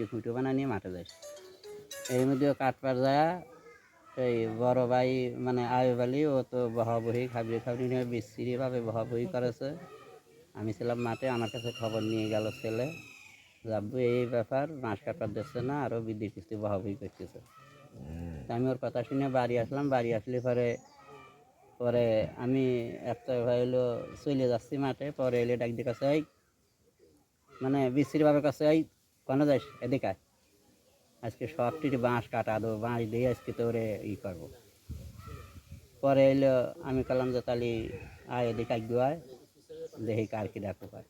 মধ্যে খুঁটো বানা নিয়ে মাঠে যাই। এর মধ্যে কাটপার যায়, এই বড় ভাই মানে আয়ু বালি, ও তো বহাবহি খাবি খাবি নিয়ে বিশ্রিভাবে বহাবহি করেছে। আমি ছিলাম মাঠে, আমার কাছে খবর নিয়ে গেল ছেলে। যাব এই ব্যাপার, মাছ কাটপার দিচ্ছে না আরও বিদ্যুৎ কিস্তি বহাবহি করতেছে। আমি ওর কথা শুনে বাড়ি আসলাম, বাড়ি আসলে পরে পরে আমি একটা হইল চলে যাচ্ছি মাঠে, পরে এলে ডাক দিয়ে কাছে মানে বিশ্রীভাবে কাছে কেন যাস, এদিকে আজকে সব টিটি বাঁশ কাটা দেবো বাঁশ দিয়ে আজকে তোরে ই করব। পরে এলো, আমি কালাম যে তালি আয়, এদিকে আয় দেখি কার কি ডাকো পায়।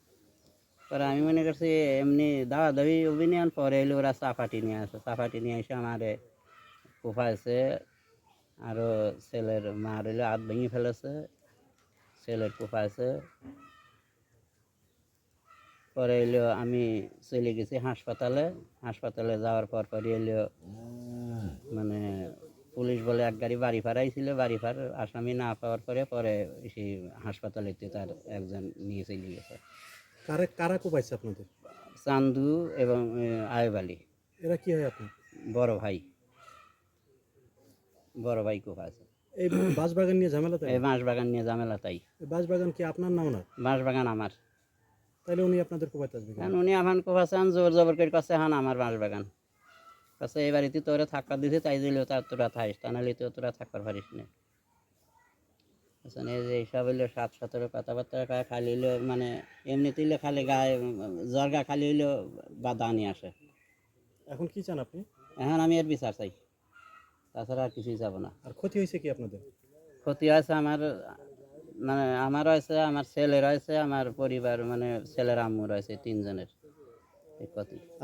পরে আমি মনে করছি, এমনি দাওয়া দাবি অভিনয়ন, পরে এলো ওরা চাপাটি নিয়ে আসে। চাপাটি নিয়ে এসে আমারে কোফাইছে আরও ছেলের মা রইল হাত ভেঙে ফেলেছে। ছেলের কোফাইছে পরে এলো আমি চলে গেছি হাসপাতালে। হাসপাতালে যাওয়ার পর পরে এলো মানে পুলিশ বলে এক গাড়ি বাড়ি ফারাইছিল বাড়ি ফার আসামি না পাওয়ার পরে পরে সেই হাসপাতালেতে তার একজন নিয়ে চলে গেছে। কারা কারা কোপাইছে আপনাদের? চান্দু এবং আয়ব আলী। এরা কি হয় আপনার? বড় ভাই। বড় ভাই কোফাইছে এই বাঁশবাগান নিয়ে ঝামেলা তাই? এই বাঁশ বাগান নিয়ে ঝামেলা তাই। বাঁশবাগান কি আপনার নাও না? বাঁশবাগান আমার। তাহলে উনি আপনাদের কোপাইতে আসবে কেন? উনি আমার কোফাছেন জোর জবর করে কাছে হান আমার বাঁশ বাগান। কাছে এই বাড়িতে তোরা থাকবার দিছে তাই দিলেও তার তোরা থাইস তা নাহলে তো তোরা থাকবার পারিস না। এই যে এইসব হইল সাত সতেরো কথাবার্তা কয় খালি হইল মানে এমনি তুইলে খালি গায়ে জর্গা খালি হইল বাধা নিয়ে আসে। এখন কি চান আপনি? এখন আমি এর বিচার চাই। তাছাড়া আর কিছুই যাব না। আর ক্ষতি হয়েছে কি আপনাদের? ক্ষতি হয়েছে আমার মানে আমার রয়েছে আমার ছেলের হয়েছে আমার পরিবার মানে ছেলের আম্মুর রয়েছে তিনজনের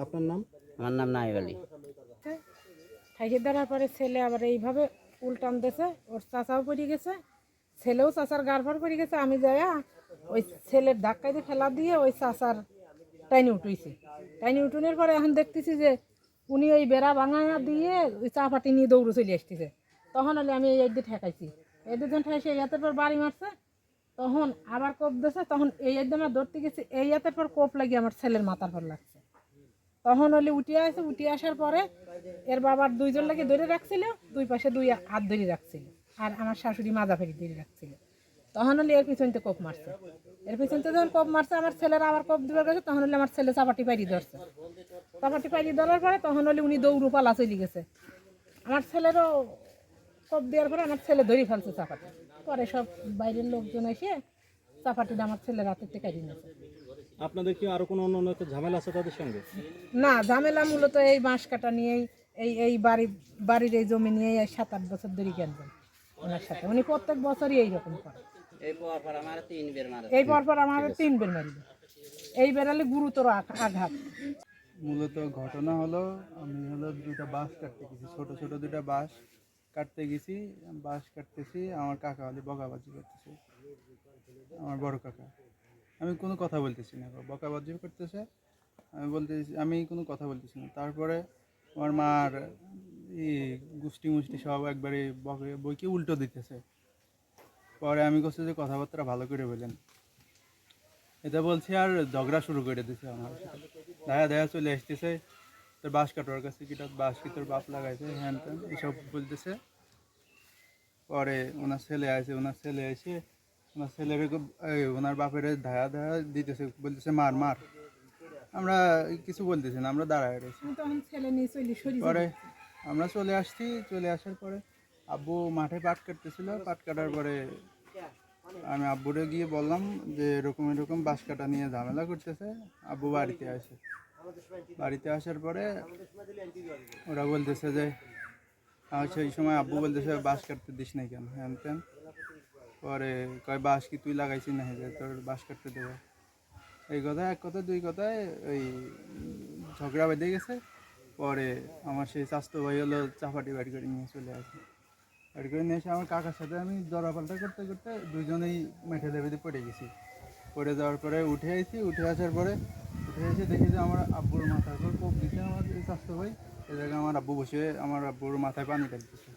আপনার নাম? আমার নাম নাইব আলী। থাইকে দেওয়ার পরে ছেলে আবার এইভাবে উল্টান দিয়েছে ওর চাচাও পড়ে গেছে ছেলেও চাচার গাড়ফার পড়ে গেছে আমি যাইয়া ওই ছেলের ধাক্কায় দিয়ে ফেলা দিয়ে ওই চাচার টাইনি উঠেছি। টাইনি উঠুনের পরে এখন দেখতেছি যে উনি ওই বেড়া ভাঙাইয়া দিয়ে ওই চা পাটি নিয়ে দৌড়ে চলে আসতেছে। তখন হলে আমি এই দিয়ে ঠেকাইছি। এই দুজন ঠেকাইছি এই হাতের পর বাড়ি মারছে তখন আবার কোপ দিয়েছে তখন এই আমার ধরতে গেছি, এই হাতের পর কোপ লাগিয়ে আমার ছেলের মাথার পর লাগছে। তখন হলে উঠিয়ে আসে উঠিয়ে আসার পরে এর বাবার দুইজন লাগে ধরে রাখছিল, দুই পাশে দুই হাত ধরে রাখছিল, আর আমার শাশুড়ি মাজা ফেরি ধরে রাখছিল। তখন হলে এর পিছনতে কোপ মারছে। এর পিছনতে যখন কোপ মারছে, আমার ছেলেরা আবার কোপ দিবার গেছে, তখন হলে আমার ছেলে চাপাটি পাইরি ধরছে। চাপাটি পাইরি ধরার পরে তখন হলে উনি দৌড়ু পালা চলে গেছে। আমার ছেলেরও কোপ দেওয়ার পরে আমার ছেলে ধরে ফেলছে চাপাটি। পরে সব বাইরের লোকজন এসে চাপাটিটা আমার ছেলের রাতের থেকে কাটিয়ে নিয়েছে আপনাদের কি আরও কোনো অন্য অন্য ঝামেলা আছে তাদের সঙ্গে? না ঝামেলা মূলত এই বাঁশ কাটা নিয়েই এই এই বাড়ি বাড়ির এই জমি নিয়ে এই সাত আট বছর ধরে গেছেন ওনার সাথে। উনি প্রত্যেক বছরই এইরকম করে এই পর পর আমার তিন বের মারা। এই পর পর আমার তিন বের মারিবে এই বেরালে গুরুতর আঘ- আঘাত। মূলত ঘটনা হলো আমি হলো দুটা বাঁশ কাটতে গেছি ছোট ছোট দুটা বাঁশ। কাটতে গেছি, বাঁশ কাটতেছি, আমার কাকা হলে বকাবাজি করতেছে। আমার বড় কাকা। আমি কোনো কথা বলতেছি না বকাবাজি করতেছে। আমি বলতেছি, আমি কোনো কথা বলতেছি না। তারপরে আমার মার ই গুষ্টি মুষ্টি সব একবারে বকে, বইকে উল্টো দিতেছে। পরে আমি করছি যে কথাবার্তা ভালো করে বলেন। এটা বলছি, আর ঝগড়া শুরু করে দিছে আমার দেখা দেখা চলে আসতেছে। তোর বাঁশ কাটোয়ার কাছে কি বাঁশ কি তোর বাপ লাগাইছে হ্যান ত্যান এসব বলতেছে। পরে ওনার ছেলে আছে ওনার ছেলে এসে ওনার ছেলের ওনার বাপের ধায়া ধায়া দিতেছে বলতেছে মার মার। আমরা কিছু বলতেছি না আমরা দাঁড়ায় রয়েছি। পরে আমরা চলে আসছি চলে আসার পরে আব্বু মাঠে পাট কাটতেছিল পাট কাটার পরে আমি আব্বুরে গিয়ে বললাম যে এরকম এরকম বাঁশ কাটা নিয়ে ঝামেলা করতেছে। আব্বু বাড়িতে আসে। বাড়িতে আসার পরে ওরা বলতেছে যে আর সেই সময় আব্বু বলতেছে, বাঁশ কাটতে দিস নাই কেন? হ্যান ত্যান। পরে কয়, বাঁশ কি তুই লাগাইছিস না যে তোর বাঁশ কাটতে দেবো। এই কথা এক কথা দুই কথায় ওই ঝগড়া বেঁধে গেছে। পরে আমার সেই স্বাস্থ্য ভাই হলো চাপাটি বাড়ি করে নিয়ে চলে আসে। বাড়ি করে নিয়ে এসে আমার কাকার সাথে আমি দরাপাল্টা করতে করতে দুজনেই মেঠে লেবেতে পড়ে গেছি। পড়ে যাওয়ার পরে উঠে আসি উঠে আসার পরে এসে দেখি যে আমার আব্বুর মাথার উপর কোপ দিচ্ছে আমার স্বাস্থ্য ভাই। এ জায়গায় আমার আব্বু বসে, আমার আব্বুর মাথায় পানি ঢালতেছে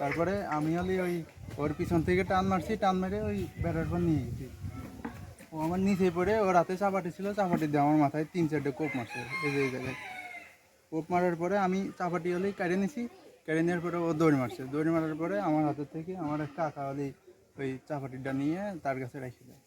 তারপরে আমি হলে ওই ওর পিছন থেকে টান মারছি, টান মেরে ওই বেড়ার পর নিয়ে গেছি। ও আমার নিচে পড়ে, ওর হাতে চাপাটি ছিল, চাপাটি দিয়ে আমার মাথায় তিন চারটে কোপ মারছে এই যে জায়গায়। কোপ মারার পরে আমি চাপাটি হলেই কেড়ে নিছি, কেড়ে নেওয়ার পরে ও দৌড় মারছে। দৌড় মারার পরে আমার হাতের থেকে আমার কাকা হলেই ওই চাপাটিটা নিয়ে তার কাছে রেখে দেয়।